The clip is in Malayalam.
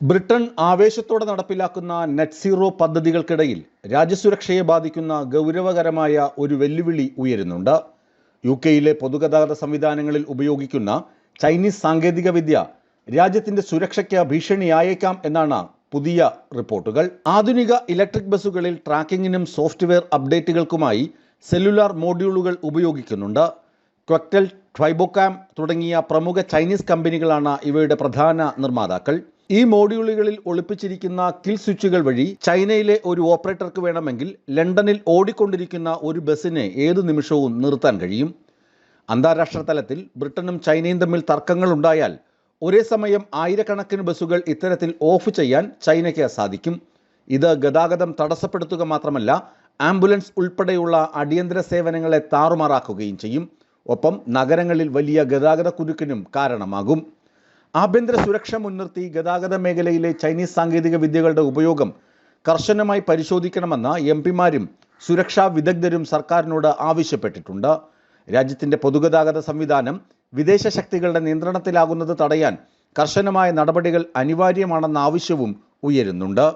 ബ്രിട്ടൻ ആവേശത്തോടെ നടപ്പിലാക്കുന്ന നെറ്റ് സീറോ പദ്ധതികൾക്കിടയിൽ രാജ്യസുരക്ഷയെ ബാധിക്കുന്ന ഗൗരവകരമായ ഒരു വെല്ലുവിളി ഉയരുന്നുണ്ട്. യു കെയിലെ പൊതുഗതാഗത സംവിധാനങ്ങളിൽ ഉപയോഗിക്കുന്ന ചൈനീസ് സാങ്കേതികവിദ്യ രാജ്യത്തിന്റെ സുരക്ഷയ്ക്ക് ഭീഷണിയായേക്കാം എന്നാണ് പുതിയ റിപ്പോർട്ടുകൾ. ആധുനിക ഇലക്ട്രിക് ബസ്സുകളിൽ ട്രാക്കിങ്ങിനും സോഫ്റ്റ്വെയർ അപ്ഡേറ്റുകൾക്കുമായി സെല്ലുലാർ മോഡ്യൂളുകൾ ഉപയോഗിക്കുന്നുണ്ട്. ക്വക്ടൽ ട്രൈബോകാം തുടങ്ങിയ പ്രമുഖ ചൈനീസ് കമ്പനികളാണ് ഇവയുടെ പ്രധാന നിർമ്മാതാക്കൾ. ഈ മോഡ്യൂളുകളിൽ ഒളിപ്പിച്ചിരിക്കുന്ന കിൽ സ്വിച്ചുകൾ വഴി ചൈനയിലെ ഒരു ഓപ്പറേറ്റർക്ക് വേണമെങ്കിൽ ലണ്ടനിൽ ഓടിക്കൊണ്ടിരിക്കുന്ന ഒരു ബസ്സിനെ ഏതു നിമിഷവും നിർത്താൻ കഴിയും. അന്താരാഷ്ട്ര തലത്തിൽ ബ്രിട്ടനും ചൈനയും തമ്മിൽ തർക്കങ്ങൾ ഉണ്ടായാൽ ഒരേ സമയം ആയിരക്കണക്കിന് ബസ്സുകൾ ഇത്തരത്തിൽ ഓഫ് ചെയ്യാൻ ചൈനയ്ക്ക് സാധിക്കും. ഇത് ഗതാഗതം തടസ്സപ്പെടുത്തുക മാത്രമല്ല ആംബുലൻസ് ഉൾപ്പെടെയുള്ള അടിയന്തര സേവനങ്ങളെ താറുമാറാക്കുകയും ചെയ്യും. ഒപ്പം നഗരങ്ങളിൽ വലിയ ഗതാഗത കുരുക്കിനും കാരണമാകും. ആഭ്യന്തര സുരക്ഷ മുൻനിർത്തി ഗതാഗത മേഖലയിലെ ചൈനീസ് സാങ്കേതിക വിദ്യകളുടെ ഉപയോഗം കർശനമായി പരിശോധിക്കണമെന്ന് എം പിമാരും സുരക്ഷാ വിദഗ്ധരും സർക്കാരിനോട് ആവശ്യപ്പെട്ടിട്ടുണ്ട്. രാജ്യത്തിന്റെ പൊതുഗതാഗത സംവിധാനം വിദേശ ശക്തികളുടെ നിയന്ത്രണത്തിലാകുന്നത് തടയാൻ കർശനമായ നടപടികൾ അനിവാര്യമാണെന്ന ആവശ്യവും ഉയരുന്നുണ്ട്.